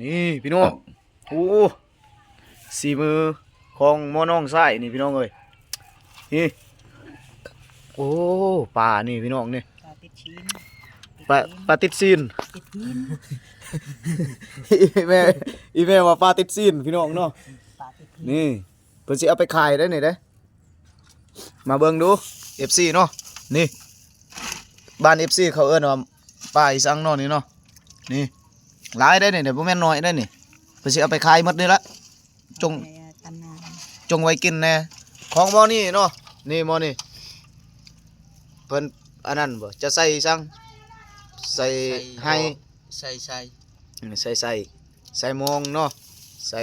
นี่พี่น้องโอ้สีมือของหมอน้องไส้นี่พี่น้องเอ้ยนี่โอ้ปลานี่พี่น้องนี่ปลาติดชิ้นปลาปลาติดซีนติดชิ้นอีแม่อีแม่ว่าปลาติดซีนพี่น้องเนาะปลาติดชิ้นนี่เพิ่นสิเอาไปขายได้นี่เด้มาเบิ่งดู FC เนาะนี่บ้าน FC เขาเอิ้นว่าปลาอีสังเนาะนี่เนาะนี่ หลายได้นี่เดี๋ยวบ่แม่นน้อยได้นี่เพิ่นสิเอาไปขายหมดนี่ละ จงเอาไปตำนานจงไว้กินแน่ของหมอนี่เนาะนี่หมอนี่เพิ่นอันนั้นบ่จะใส่สังใส่ให้ ใส่ใส่ใส่ใส่ใส่มองเนาะใส่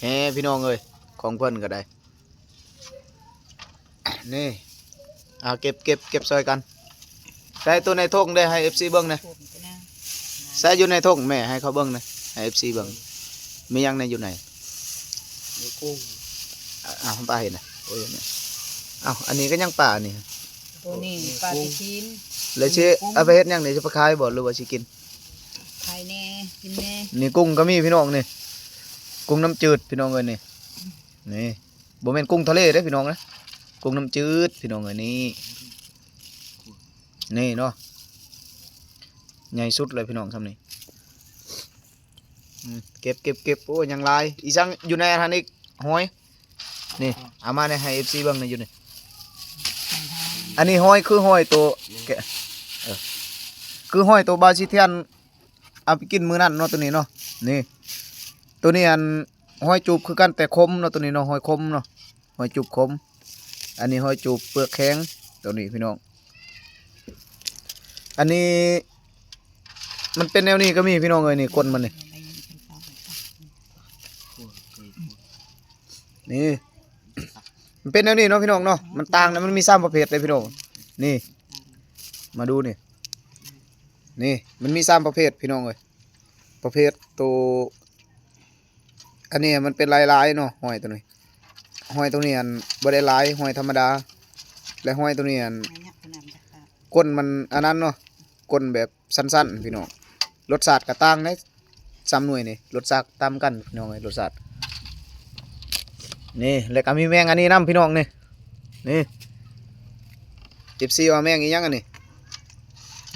แฮพี่น้องเอ้ยของเพิ่นก็ได้ นี่เอาเก็บเก็บเก็บซอยกันใส่ตัวในทงได้ให้ FC เบิ่งหนะพวกมันก็น่า ใส่อยู่ในทงแม่ให้เขาเบิ่งหนะให้ FC เบิ่งมีหยังในอยู่ไหนมีกุ้งอะอ้าวปลาเห็นน่ะโอ้ยเนี่ยอ้าวอันนี้ก็ยังป่านี่ตัวนี้ปลาติดชิ้นแล้วสิเอาไปเฮ็ดหยังนี่สิไปขายบ่หรือว่าสิกินไข่แน่กินแน่นี่กุ้งก็มีพี่น้องนี่กุ้งน้ำจืดพี่น้องเอ้ยนี่นี่บ่แม่นกุ้งทะเลเด้อพี่น้องนะกุ้งน้ำจืดพี่น้องเอ้ยนี่นี่เนาะ ใหญ่สุดเลยพี่น้องทำนี่เก็บเก็บเก็บโอ้ยยังลายอีสังอยู่ในอันนั้นอีกหอยนี่เอามาในให้ FC เบิ่งในอยู่นี่อันนี้หอยคือหอยตัวแกะคือหอยตัวบาซิเทียนเอาไปกินมือนั้นเนาะตัวนี้เนาะนี่ ตัวนี้อันหอยจูบคือกันแต่คมเนาะตัวนี้เนาะหอยคมเนาะหอยจูบคม อันนี้หอยจูบเปลือกแข็งตัวนี้พี่น้องอันนี้ มันเป็นแนวนี้ก็มีพี่น้องเอ้ยนี่ก้นมันนี่เอาไปเป็นปลานี่มันเป็นแนวนี้เนาะพี่น้องเนาะมันต่างนะมันมีสามประเภทเลยพี่น้องนี่ มาดูนี่นี่มันมีสามประเภทพี่น้องเอ้ยประเภทตัวอันนี้มันเป็นลายลายๆเนาะหอยตัวนี้หอยตัวนี้อันบ่ได้ลายหอยธรรมดา และหอยตัวนี้อันไม่ยักขนาดจักปลาก้นมันอันนั้นเนาะก้นแบบสั้นๆพี่น้อง รสชาติก็ต่างในซ้ำหน่วยนี่รสชาติตามกันพี่น้องเอ้ยรสชาตินี่แล้วก็มีแมงอันนี้นํพี่น้องนี่นี่จิบซีว่าแมงอีหยังอันนี้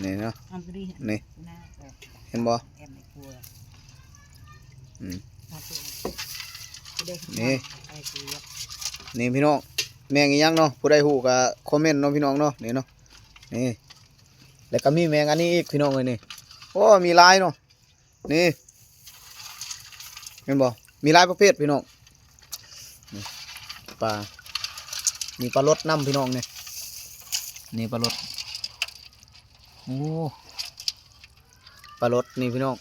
นี่เนาะอันนี้นี่น่าออกเห็นบ่แอมในครัวอืมเอาไปเอาไปได้นี่ไปเสียบนี่พี่น้องแมงอีหยังเนาะผู้ใดฮู้ก็คอมเมนต์เนาะพี่น้องเนาะนี่เนาะนี่แล้วก็มีแมงอันนี้อีกพี่น้องเอ้ยนี่โอ้มีหลายเนาะนี่เห็นบ่มีหลายประเภทพี่น้องนี่ปลามีปลารสน้ำพี่น้องนี่นี่ปลารสโอ้ปลารสนี่พี่น้อง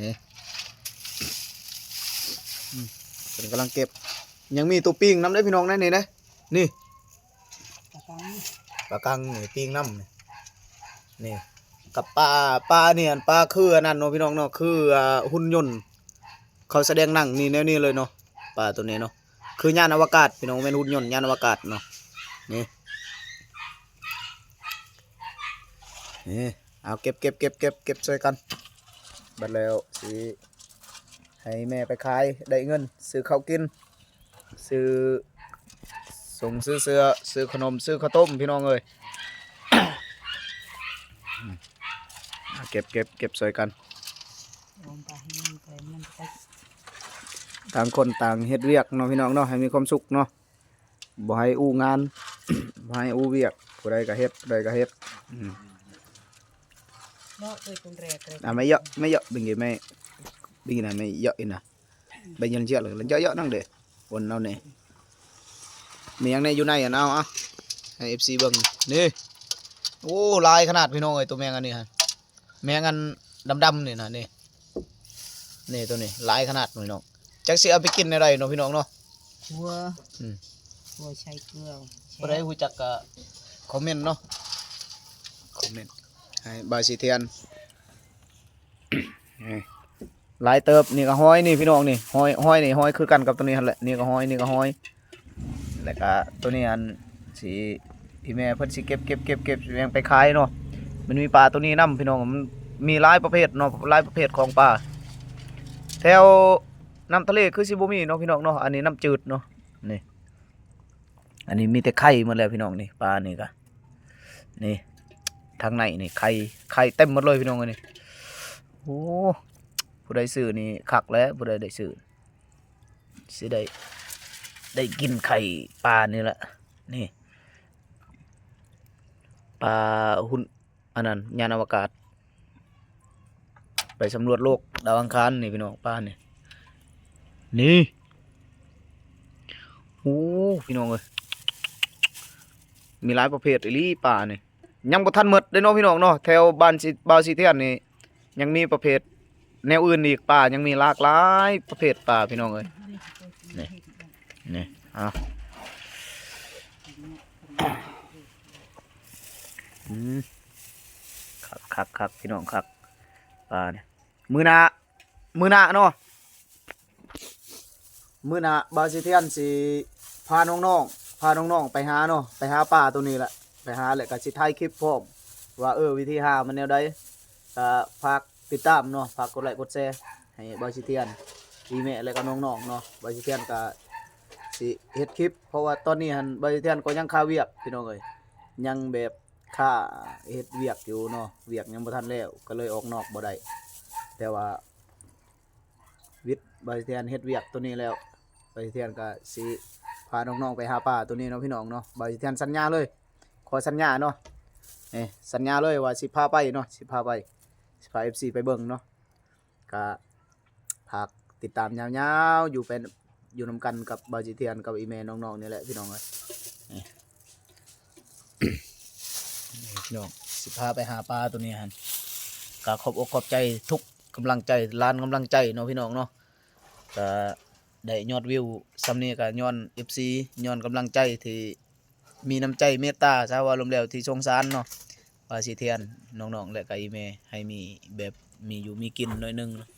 นี่อืมเป็นกำลังเก็บ ยังมีตัวปิ้งน้ำได้พี่น้องนะนี่นะนี่ตะกังปลากังนี่ปิ้งน้ำนี่นี่ กับปลาปลาเนี่ยปลาคืออันนั้นเนาะพี่น้องเนาะคือหุ่นยนต์ เขาแสดงหนังนี่แนวนี้เลยเนาะปลาตัวนี้เนาะคือยานอวกาศพี่น้องเป็นหุ่นยนต์ยานอวกาศเนาะนี่นี่เอาเก็บเก็บเก็บเก็บเก็บช่วยกันบัดแล้วสิให้แม่ไปขายได้เงินซื้อข้าวกิน ซื้อส่งซื้อเสื้อซื้อขนมซื้อข้าวต้มพี่น้องเอ้ย อะ เก็บเก็บเก็บสวยกันต่างคนต่างเฮ็ดเวียกเนาะพี่น้องเนาะให้มีความสุขเนาะบ่ให้อู้งานบ่ให้อู้เวียกผู้ใดก็เฮ็ดผู้ใดก็เฮ็ดอืมเนาะเอ้ยคนแรกเยอะไม่เยอะไม่เยอะ bình gì mày bình này mày ยอะนะ bây giờ chưa là lần ยอะๆนั่งเด้วนเอาเนี่ยมีหยังในอยู่ในอะเอาอะให้ FC เบิ่งนี่โอ้ลายขนาดพี่น้องเอ้ยตัวแมงอันนี้ฮะ แมงอันดำๆนี่นะนี่นี่ตัวนี้ลายขนาดพี่น้องจักสิเอาไปกินอะไรเนาะพี่น้องเนาะครัวอืมครัวใช้เกลือบ่ได้รู้จักก็คอมเมนต์เนาะคอมเมนต์ให้บายสิเทียนนี่หลายเติบนี่ก็ห้อยนี่พี่น้องนี่ห้อยห้อยนี่ห้อยคือกันกับตัวนี้หั่นแหละนี่ก็ห้อยนี่ก็ห้อยแล้วก็ตัวนี้อันสีที่แม่เพิ่นสิเก็บเก็บเก็บเก็บแม่งไปขายเนาะ มันมีปลาตัวนี้นํพี่น้องมันมีหลายประเภทเนาะหลายประเภทของปลาแถวน้ำทะเลคือสิบ่มีเนาะพี่น้องเนาะอันนี้น้ำจืดเนาะนี่อันนี้มีแต่ไข่หมดแล้วพี่น้องนี่ปลานี่ก็นี่ทางในนี่ไข่ไข่เต็มหมดเลยพี่น้องนนี้โอ้ผู้ใดซื้อนี่คักแล้วผู้ใดได้ซื้อสิได้ได้กินไข่ปลานี่แหละนี่ปลาหุ่น อันนั้นยานอวกาศ ไปสำรวจโลกดาวอังคารนี่พี่น้องปลานี่ยนี่โอ้พี่น้องเอ้ยมีหลายประเภทอีลีป่านี่ยังบ่ทันหมดเด้อเนาะพี่น้องเนาะแถวบ้านสิบาวสิเทียนนี่ยังมีประเภท แนวอื่นอีกป่ายังมีหลากหลายประเภทป่าพี่น้องเอ้ยนี่นี่อะอืม คักคักพี่น้องคักป่าเนี่ยมือหนามือหนาเนาะมือหนาบาวสิเทียนสิพาน้องๆพาน้องๆไปหาเนาะไปหาปลาตัวนี้แหละไปหาแหละก็สิถ่ายคลิปพร้อมว่าเออวิธีหามันแนวใดก็ฝากติดตามเนาะฝากกดไลค์กดแชร์ให้บอยสิเทียนอีเมลแล้วก็น้องๆเนาะบอยสิเทียนก็สิเฮ็ดคลิปเพราะว่าตอนนี้หันบอยสิเทียนก็ยังค่าเวียกพี่น้องเอ้ยยังแบบ ค่าเฮ็ดเวียกอยู่เนาะเวียกยังบ่ทันแล้วก็เลยออกนอกบ่ได้แต่ว่า วิทย์บอยสิเทียนเฮ็ดเวียกตัวนี้แล้วบอยสิเทียนก็สิพาน้องๆไปหาปลาตัวนี้เนาะพี่น้องเนาะบริเทียนสัญญาเลย ขอสัญญาเนาะเอ้สัญญาเลยว่าสิพาไปเนาะสิพาไปสิพา FC ไปเบิ่งเนาะก็ฝากติดตามยาวๆอยู่เป็นอยู่นำกันกับบริเทียนกับอีเมลน้องๆนี่แหละพี่น้องเอ้ยนี่ นี่ พี่น้องสิพาไปหาปลาตัวนี้ฮะกาขอบอกขอบใจทุกกำลังใจล้านกำลังใจเนาะพี่น้องเนาะก็ได้ยอดวิวซำนี้ก็ย้อน FC ย้อนกำลังใจที่มีน้ำใจเมตตาชาววาลมแล้วที่สงสารเนาะว่าสิเทียนน้องๆและก็อีเมให้มีแบบมีอยู่มีกินหน่อยนึงเนาะ